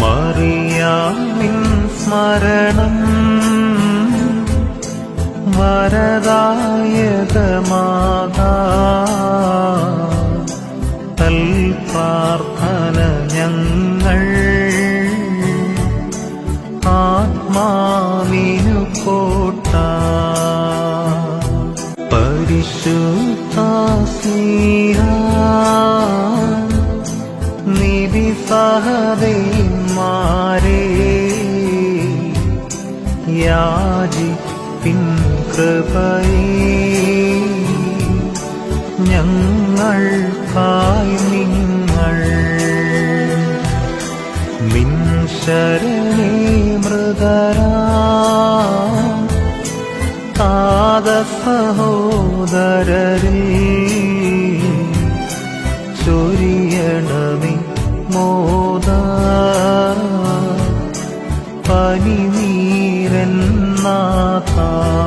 മറിയാമിൻ സ്മരണം പ്രാർത്ഥന ഞങ്ങൾ ആത്മാവിനു കോട്ട. പരിശുദ്ധാസീഹ നിധി സഹദേന്മാരെ യാജി പിൻ കൃപയേ. ഞങ്ങൾക്കായി നിങ്ങൾ നിൻ ശരണേ മൃതരാ. താത സഹോദരരിൽ ചൊരിയണമേ മോദ. เป็นหน้าตา